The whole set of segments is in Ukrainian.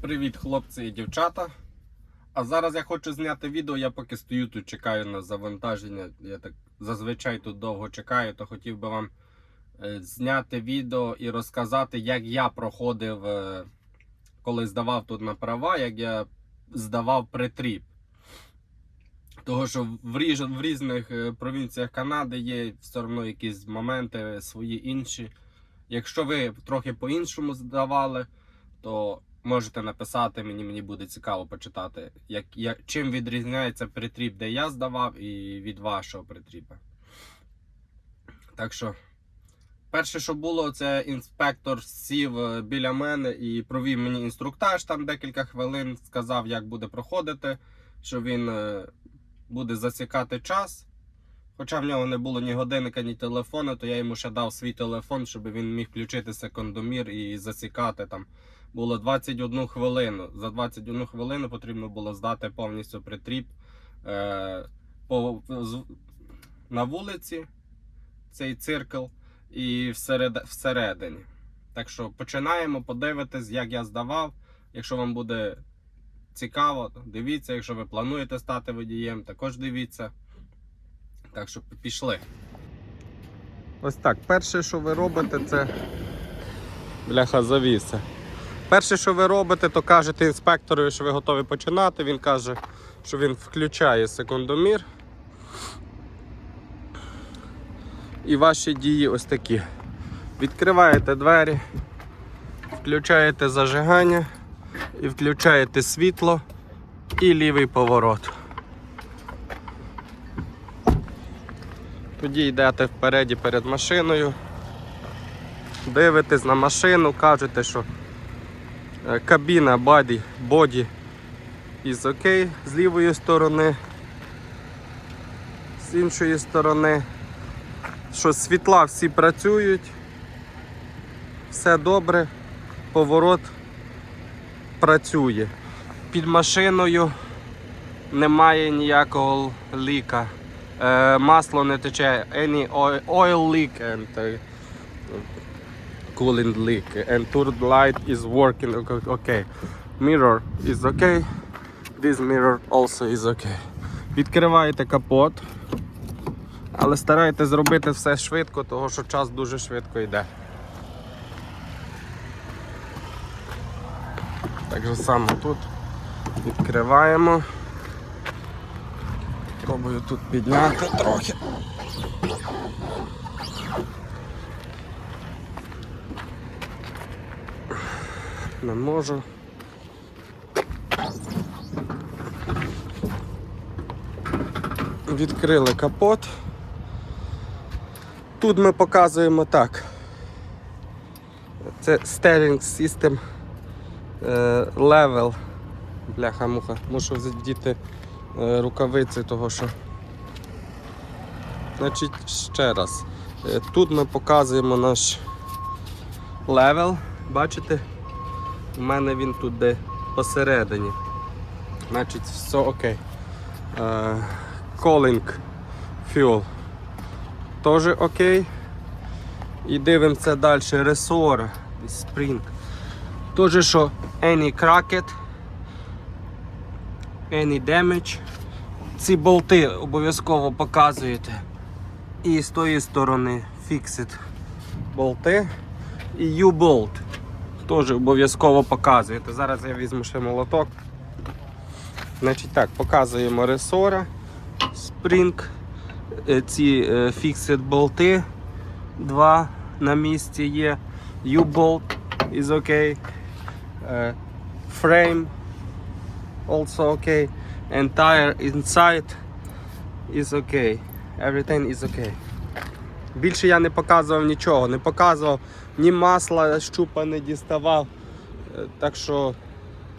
Привіт, хлопці і дівчата. А зараз я хочу зняти відео. Я поки стою тут, чекаю на завантаження. Я так зазвичай тут довго чекаю, то хотів би вам е, зняти відео і розказати, як я проходив, е, коли здавав тут на права, як я здавав притріп. Того, що в, ріж, в різних е, провінціях Канади є все одно якісь моменти свої інші. Якщо ви трохи по-іншому здавали, то можете написати мені, мені буде цікаво почитати, як, як, чим відрізняється притріп, де я здавав, і від вашого притріпа. Так що, перше, що було, це інспектор сів е, біля мене і провів мені інструктаж там декілька хвилин, сказав, як буде проходити, що він е, буде засікати час. Хоча в нього не було ні годинника, ні телефону, то я йому ще дав свій телефон, щоб він міг включити секундомір і засікати там. Було 21 хвилину. За 21 хвилину потрібно було здати повністю притріп е, по, на вулиці, цей циркл, і всеред, всередині. Так що починаємо, подивитись, як я здавав. Якщо вам буде цікаво, дивіться. Якщо ви плануєте стати водієм, також дивіться. Так що пішли. Ось так. Перше, що ви робите, це бляха завіса. Перше, що ви робите, то кажете інспектору, що ви готові починати. Він каже, що він включає секундомір. І ваші дії ось такі. Відкриваєте двері, включаєте зажигання і включаєте світло і лівий поворот. Тоді йдете впереді перед машиною, дивитесь на машину, кажете, що кабіна, баді, боді із окей з лівої сторони, з іншої сторони, що світла всі працюють, все добре, поворот працює. Під машиною немає ніякого ліка. Е, масло не тече, any oil, leak and uh, coolant leak and turn light is working okay. Mirror is okay. This mirror also is okay. Відкриваєте капот, але старайтесь зробити все швидко, тому що час дуже швидко йде. Так же само тут відкриваємо. Пробую тут підняти трохи. Не можу. Відкрили капот. Тут ми показуємо так. Це steering system level. Бляха-муха. Мушу задіти е, рукавиці, того що. Значить, ще раз. Е, Тут ми показуємо наш левел. Бачите? У мене він тут де посередині. Значить, все окей. Е, Calling fuel. Теж окей. І дивимося далі. Ресора. Spring. Теж що any cracked, any damage. Ці болти обов'язково показуєте. І з тої сторони fixed болти. І U-болт. Теж обов'язково показуєте. Зараз я візьму ще молоток. Значить так, показуємо ресора, спринг, е, ці е, fixed болти. Два на місці є. U-bolt is okay. Frame also okay. And tire inside is okay. Everything is okay. Більше я не показував нічого, не показував ні масла, щупа не діставав. Е, Так що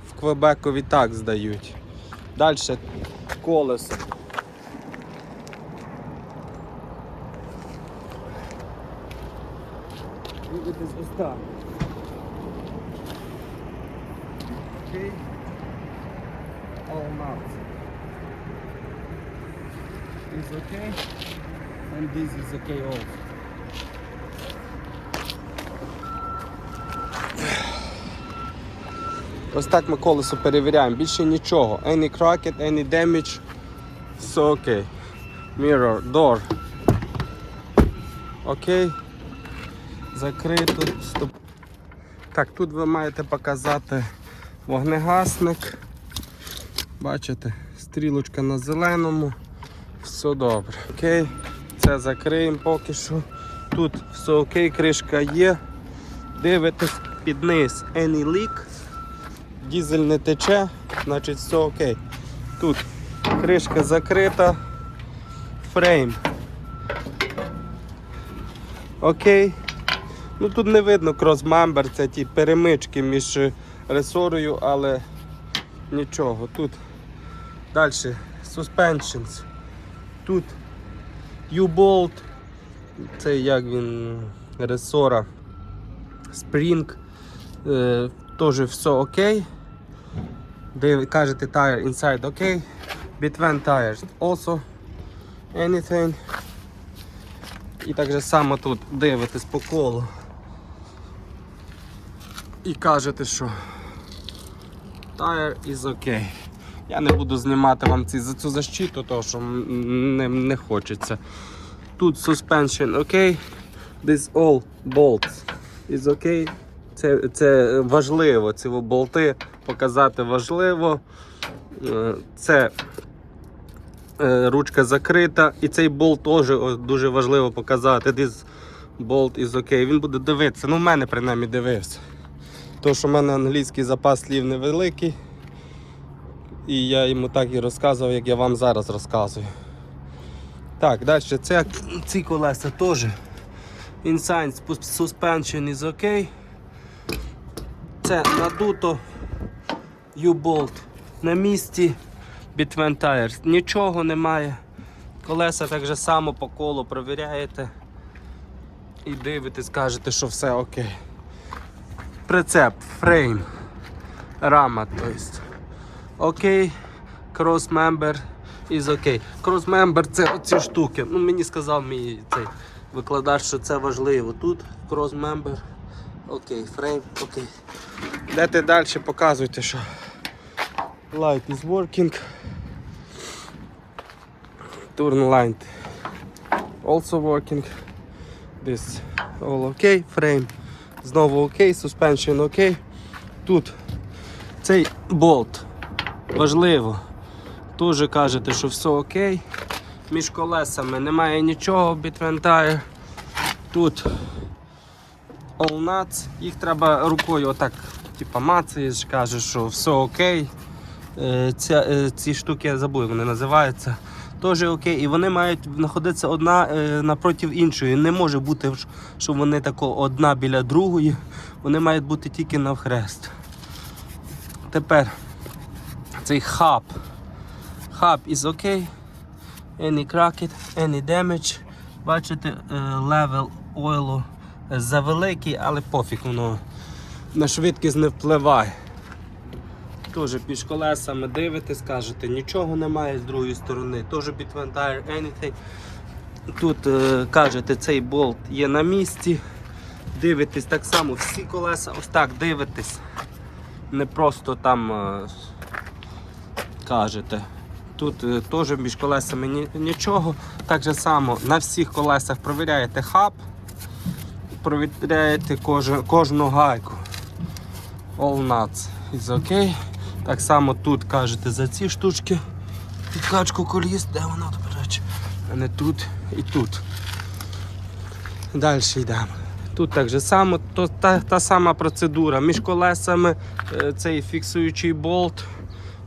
в Квебекові так здають. Далі колесо. Дивитесь ось так. Окей. All nuts. Is okay. And this is okay also. Ось так ми колесо перевіряємо. Більше нічого. Any cracked, any damage. Все окей. Mirror, door. Окей. Закрито. Стоп. Так, тут ви маєте показати вогнегасник. Бачите, стрілочка на зеленому. Все добре. Окей. Це закриємо поки що. Тут все окей, кришка є. Дивитесь під низ any leak. Дізель не тече, значить все окей. Тут кришка закрита. Фрейм. Окей. Ну тут не видно кросмембер, це ті перемички між ресорою, але нічого. Тут далі suspensions. Тут U-Bolt. Це як він ресора. Spring. Е, Теж все окей. Де кажете tire inside окей. Between tires also anything. І так же само тут дивитесь по колу. І кажете, що tire is okay. Я не буду знімати вам ці, за цю защиту, тому що не, не хочеться. Тут suspension окей. This all bolts is okay. Це, це важливо, ці болти показати важливо. Е, Це е, ручка закрита. І цей болт теж дуже важливо показати. This bolt is okay. Він буде дивитися. Ну, в мене принаймні дивився. Тому що в мене англійський запас слів невеликий. І я йому так і розказував, як я вам зараз розказую. Так, далі це, ці колеса теж. Inside suspension is okay. Це надуто U-болт на місці. Between tires. Нічого немає. Колеса так же само по колу провіряєте. І дивитесь, кажете, що все окей. Прицеп, фрейм, рама, то есть. Окей, member is окей. Member це оці штуки. Ну, мені сказав мій цей викладач, що це важливо. Тут member. Окей, фрейм, окей. Дайте далі, показуйте, що light is working. Turn light also working. This all окей, фрейм. Знову окей, suspension окей. Тут цей болт важливо. Теж кажете, що все окей. Між колесами немає нічого, tire. Тут all nuts. Їх треба рукою отак, типа мацаєш, кажеш, що все окей. Е, Ця, е, ці штуки я забув, вони називаються. Теж окей. І вони мають знаходитися одна е, напроти іншої. Не може бути, що вони тако одна біля другої. Вони мають бути тільки навхрест. Тепер цей хаб. Хаб is okay. Any cracked, any damage. Бачите, level ойлу завеликий, але пофіг воно на швидкість не впливає. Теж під колесами дивитесь, кажете, нічого немає з другої сторони. Теж between tire, anything. Тут е, кажете, цей болт є на місці. Дивитесь так само, всі колеса, ось так дивитесь. Не просто там е, кажете. Тут е, теж між колесами ні- нічого. Так же само на всіх колесах провіряєте хаб, провіряєте кожен, кожну гайку. All nuts is okay. Так само тут кажете за ці штучки. Підкачку коліс, де вона речі? А не тут і тут. Далі йдемо. Тут так же само, то, та, та сама процедура. Між колесами е, цей фіксуючий болт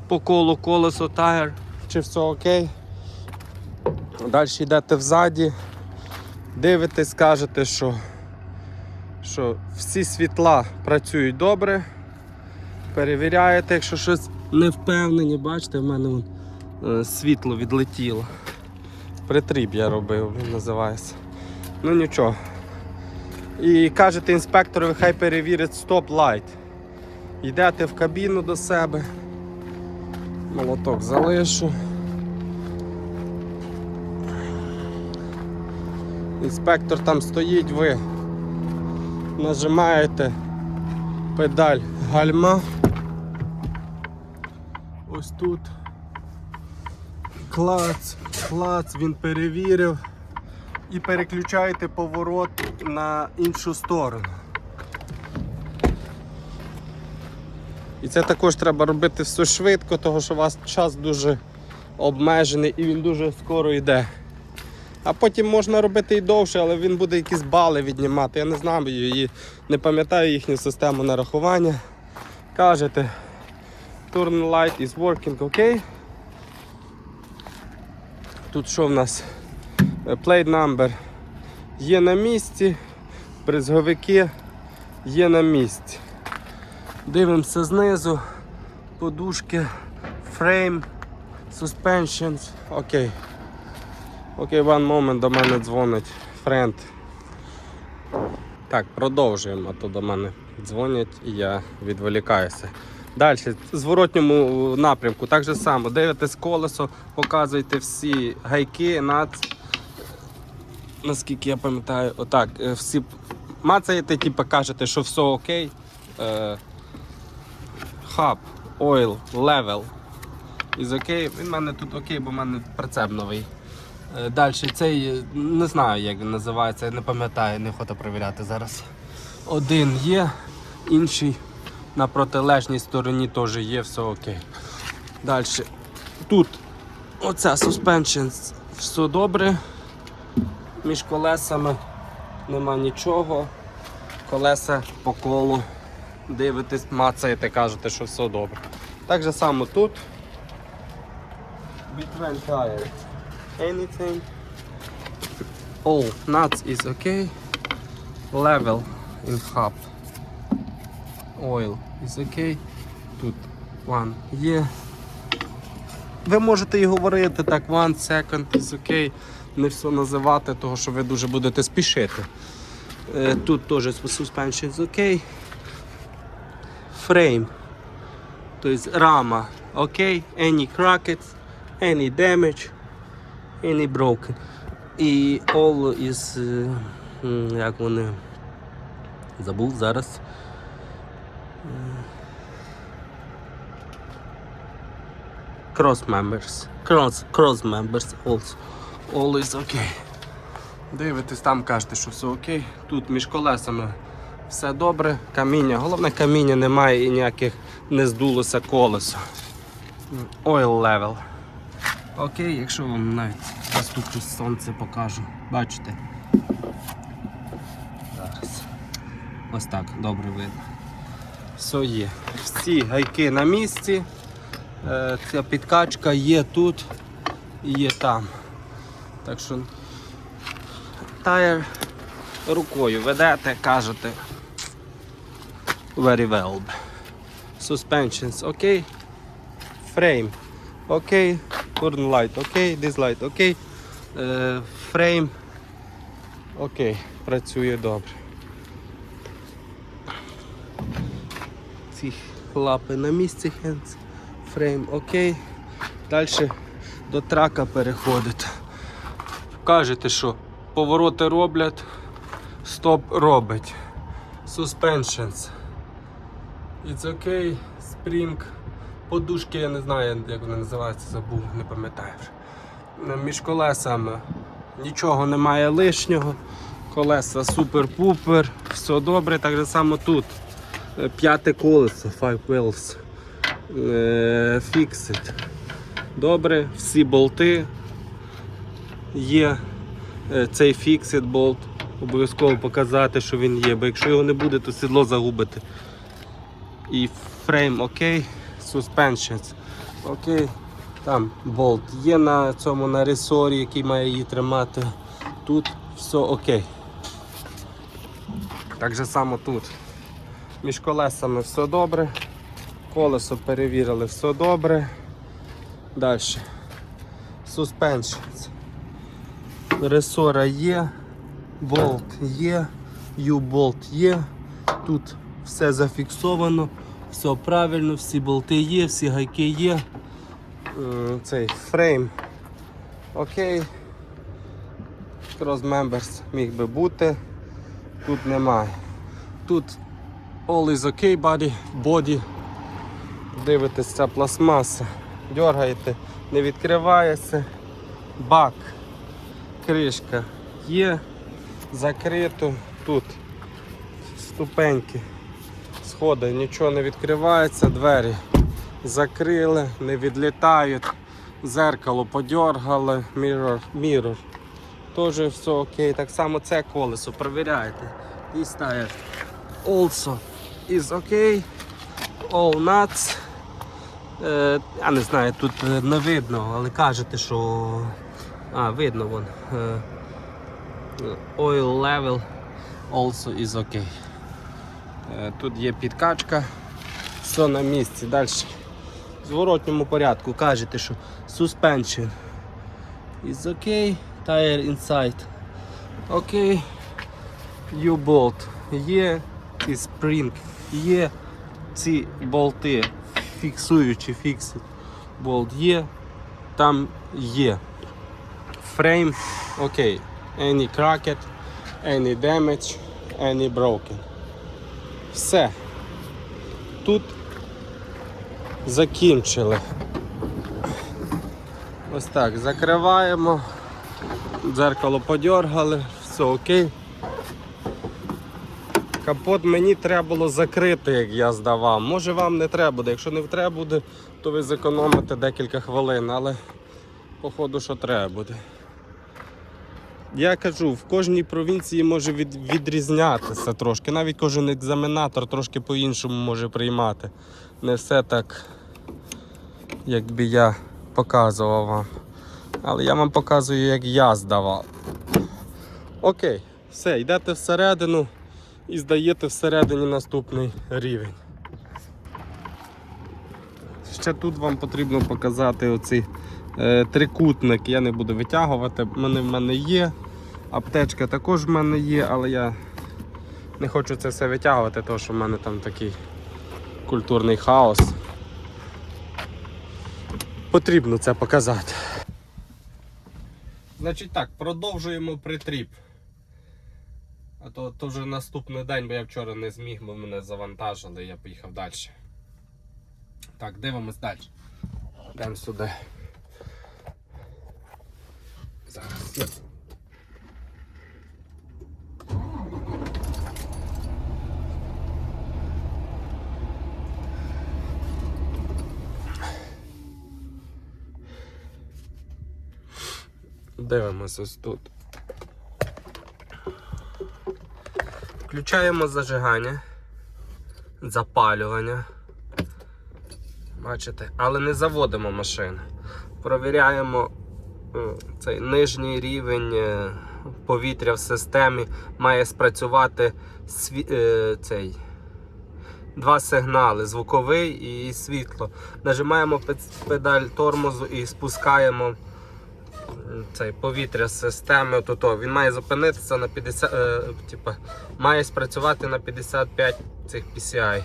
по колу колесо тайр. Чи все окей. Далі йдете взаді, дивитесь, кажете, що, що всі світла працюють добре. Перевіряєте, якщо щось не впевнені, бачите, в мене е, світло відлетіло. Притріб я робив, він називається. Ну нічого. І кажете інспектору, хай перевірить стоп-лайт. Йдете в кабіну до себе. Молоток залишу. Інспектор там стоїть, ви нажимаєте педаль гальма. Ось тут. Клац, клац, він перевірив. І переключаєте поворот на іншу сторону. І це також треба робити все швидко, тому що у вас час дуже обмежений і він дуже скоро йде. А потім можна робити і довше, але він буде якісь бали віднімати. Я не знаю її, не пам'ятаю їхню систему нарахування. Кажете, turn light is working, окей. Тут що в нас? Plate number є на місці, бризговики є на місці. Дивимося знизу, подушки, фрейм, suspensions. Окей. Окей, one moment до мене дзвонить френд. Так, продовжуємо, а то до мене дзвонять і я відволікаюся. Далі, в зворотньому напрямку, так же само, дивитесь колесо, показуєте всі гайки, над, наскільки я пам'ятаю, отак, е, всі мацаєте, типу, кажете, що все окей. Е, Hub, oil, level. Із окей. Він в мене тут окей, бо в мене прицеп новий. Далі цей е, не знаю, як він називається, не пам'ятаю, не хочу перевіряти зараз. Один є, інший на протилежній стороні теж є, все окей. Далі. Тут оця suspension, все добре. Між колесами нема нічого. Колеса по колу. Дивитесь, мацаєте, кажете, що все добре. Так же само тут. Between tires. Anything. All nuts is okay. Level in hub. Oil is okay. Тут one є. Ви можете і говорити так, one second is okay. Не все називати, того що ви дуже будете спішити. Е, Тут теж suspension is okay. Frame. Тобто рама окей. Any cracked, any damage, any broken. І all is, як вони, забув зараз. Cross members. Cross, cross members also. All is okay. Дивитесь, там кажете, що все окей. Тут між колесами все добре. Каміння. Головне каміння немає і ніяких не здулося колесо. Oil level. Окей, якщо вам навіть зараз тут сонце покажу. Бачите? Зараз. Ось так, добре видно. Все є. Всі гайки на місці. Е, Ця підкачка є тут і є там. Так що тайр рукою ведете, кажете. Very well. Suspensions, окей. Frame, окей. Turn light, окей. This light, окей. Frame, окей. Працює добре. Ці лапи на місці, hands. Frame, окей. Далі до трака переходить. Кажете, що повороти роблять, стоп робить. Suspensions. It's okay, spring. Подушки, я не знаю, як вони називаються, забув, не пам'ятаю вже. Між колесами нічого немає лишнього. Колеса супер-пупер, все добре, так само тут. Е, П'яте колесо, five wheels. Е, Fixed. Добре, всі болти є. Е, Цей Fixed болт. Обов'язково показати, що він є, бо якщо його не буде, то сідло загубите. І фрейм окей, suspensions окей. Там болт є на цьому на ресорі, який має її тримати. Тут все окей. Так же само тут. Між колесами все добре. Колесо перевірили, все добре. Далі. Suspensions. Ресора є, болт є, U-болт є. Тут все зафіксовано, все правильно, всі болти є, всі гайки є. Е, Цей фрейм. Окей. Cross members міг би бути. Тут немає. Тут all is okay body, body. Дивитесь, ця пластмаса. дергаєте, не відкривається. Бак, кришка є, закрито тут ступеньки, сходи, нічого не відкривається, двері закрили, не відлітають, зеркало подергали, mirror, mirror. Теж все окей. Так само це колесо, перевіряйте. This tire also is okay. All nuts. Е, я не знаю, тут е, не видно, але кажете, що. А, видно вон. Е, oil level also is okay. Е, тут є підкачка, все на місці. Далі. В зворотньому порядку кажете, що suspension is okay, tire inside. Окей. U-болт є, і spring є, ці болти фіксуючі фікси болт є, там є. Frame, окей. Any cracked, any damage, any broken. Все. Тут закінчили. Ось так, закриваємо. Дзеркало подергали, все окей. Капот мені треба було закрити, як я здавав. Може вам не треба буде. Якщо не треба буде, то ви зекономите декілька хвилин, але походу, що треба буде. Я кажу, в кожній провінції може від, відрізнятися трошки. Навіть кожен екзаменатор трошки по-іншому може приймати. Не все так, як би я показував вам. Але я вам показую, як я здавав. Окей, все, йдете всередину і здаєте всередині наступний рівень. Ще тут вам потрібно показати оці е, трикутник. Я не буду витягувати, вони в мене є. Аптечка також в мене є, але я не хочу це все витягувати, тому що в мене там такий культурний хаос. Потрібно це показати. Значить так, продовжуємо притріп. А то, то вже наступний день, бо я вчора не зміг, бо мене завантажили, я поїхав далі. Так, дивимось далі. Йдемо сюди. Зараз. Дивимось ось тут. Включаємо зажигання, запалювання. Бачите, але не заводимо машину. Провіряємо е, цей нижній рівень е, повітря в системі. Має спрацювати сві... е, цей. Два сигнали звуковий і світло. Нажимаємо педаль тормозу і спускаємо цей повітря з системи. Ото, він має зупинитися на 50, е, типа, має спрацювати на 55 цих PCI.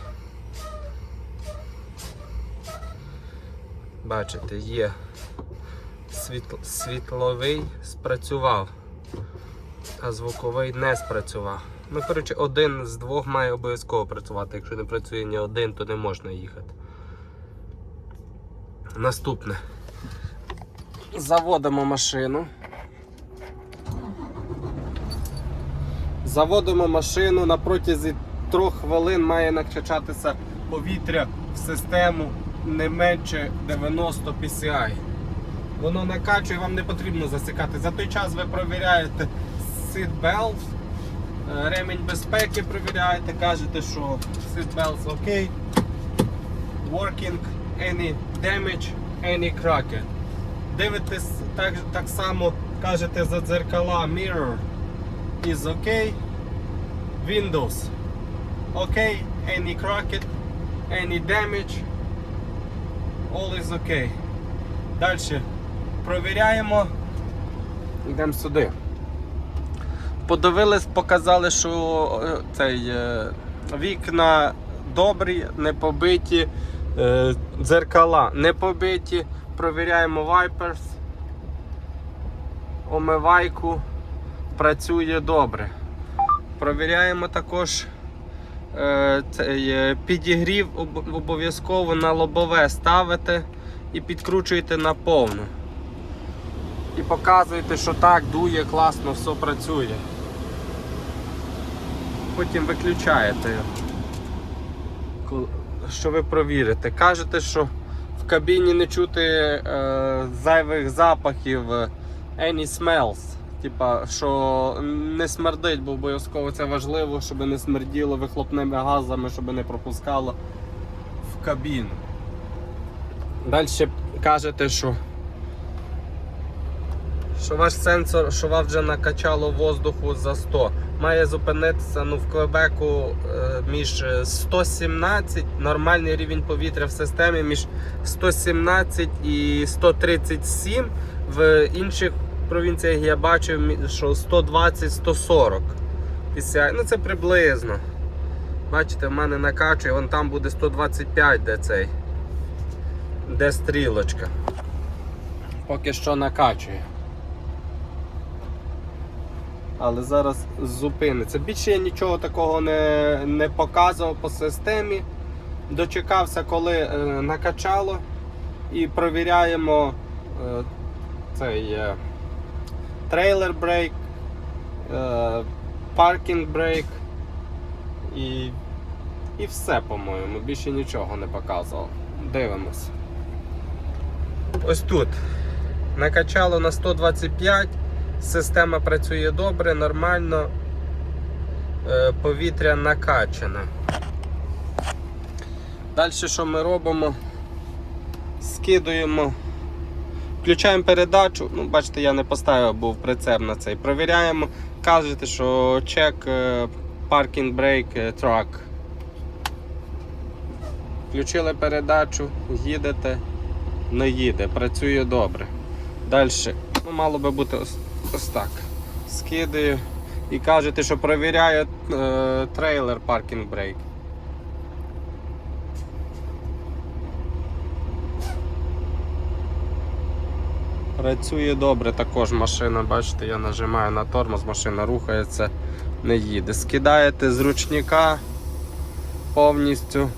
Бачите, є Світло, світловий спрацював, а звуковий не спрацював. Ну, коротше, один з двох має обов'язково працювати. Якщо не працює ні один, то не можна їхати. Наступне. Заводимо машину. Заводимо машину на протязі трьох хвилин має накачатися повітря в систему не менше 90 PCI. Воно накачує, вам не потрібно засікати. За той час ви провіряєте seat belts, е, ремінь безпеки провіряєте, кажете, що seat belts окей. Working, any damage, any cracked. Дивитесь так, так само, кажете за дзеркала mirror is okay. Windows. Okay, any cracked, any damage. All is okay. Далі провіряємо. Йдемо сюди. Подивились, показали, що е, цей, е, вікна добрі, не побиті, е, дзеркала не побиті. Провіряємо wipers, омивайку, працює добре. Провіряємо також е, цей, е, підігрів обов'язково на лобове ставити. і підкручуєте на повну. І показуєте, що так, дує, класно, все працює. Потім виключаєте, що ви провірите. Кажете, що кабіні не чути е, зайвих запахів, any smells. Типа, що не смердить, бо обов'язково це важливо, щоб не смерділо вихлопними газами, щоб не пропускало в кабіну. Далі кажете, що, що ваш сенсор, що вас вже накачало воздуху за 100. Має зупинитися ну, в Квебеку е, між 117, нормальний рівень повітря в системі між 117 і 137. В інших провінціях я бачив, що 120-140. PCI. Ну це приблизно. Бачите, в мене накачує, вон там буде 125, де цей. Де стрілочка. Поки що накачує. Але зараз зупиниться. Більше я нічого такого не, не показував по системі. Дочекався, коли е, накачало. І провіряємо е, цей е, трейлер брейк, е, паркінг брейк і, і все, по-моєму. Більше нічого не показував. Дивимось. Ось тут. Накачало на 125. Система працює добре, нормально. Е, Повітря накачане. Далі що ми робимо? Скидуємо, включаємо передачу. Ну, бачите, я не поставив, був прицеп на цей. Провіряємо, кажете, що чек паркінг брейк трак. Включили передачу, їдете, не їде, працює добре. Далі, ну, мало би бути ось, так. Скидаю і кажете, що провіряє е, трейлер паркінг брейк. Працює добре також машина, бачите, я нажимаю на тормоз, машина рухається, не їде. Скидаєте з ручника повністю.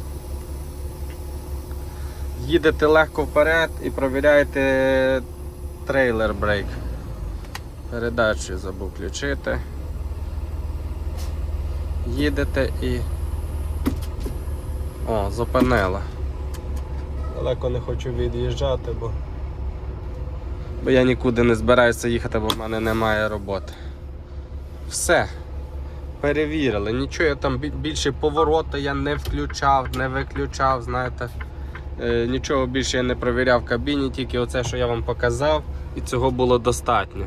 Їдете легко вперед і провіряєте трейлер брейк. Передачу забув включити. Їдете і. О, зупинила. Далеко не хочу від'їжджати, бо. Бо я нікуди не збираюся їхати, бо в мене немає роботи. Все. Перевірили. Нічого я там більше повороти я не включав, не виключав, знаєте. Е, Нічого більше я не провіряв в кабіні, тільки оце, що я вам показав, і цього було достатньо.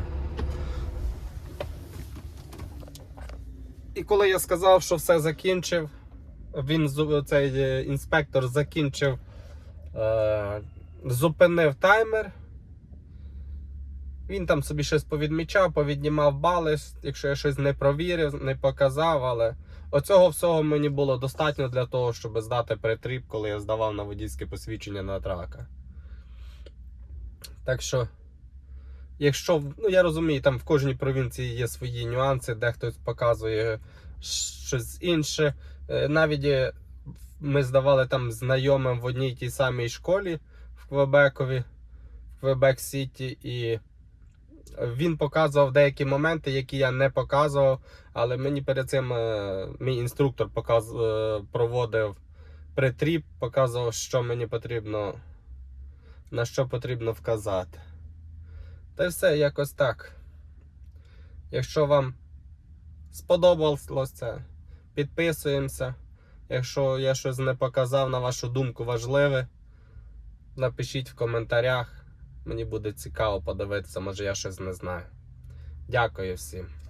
І коли я сказав, що все закінчив, він цей е, інспектор закінчив, е, зупинив таймер. Він там собі щось повідмічав, повіднімав бали, якщо я щось не провірив, не показав, але оцього всього мені було достатньо для того, щоб здати притріп, коли я здавав на водійське посвідчення на трака. Так що, якщо, ну я розумію, там в кожній провінції є свої нюанси, де хтось показує щось інше. Е, Навіть е, ми здавали там знайомим в одній тій самій школі в Квебекові, в Квебек Сіті, і він показував деякі моменти, які я не показував, але мені перед цим е, мій інструктор показ, проводив притріп, показував, що мені потрібно, на що потрібно вказати. Та й все якось так. Якщо вам сподобалось це, підписуємося. Якщо я щось не показав, на вашу думку важливе, напишіть в коментарях. Мені буде цікаво подивитися, може я щось не знаю. Дякую всім.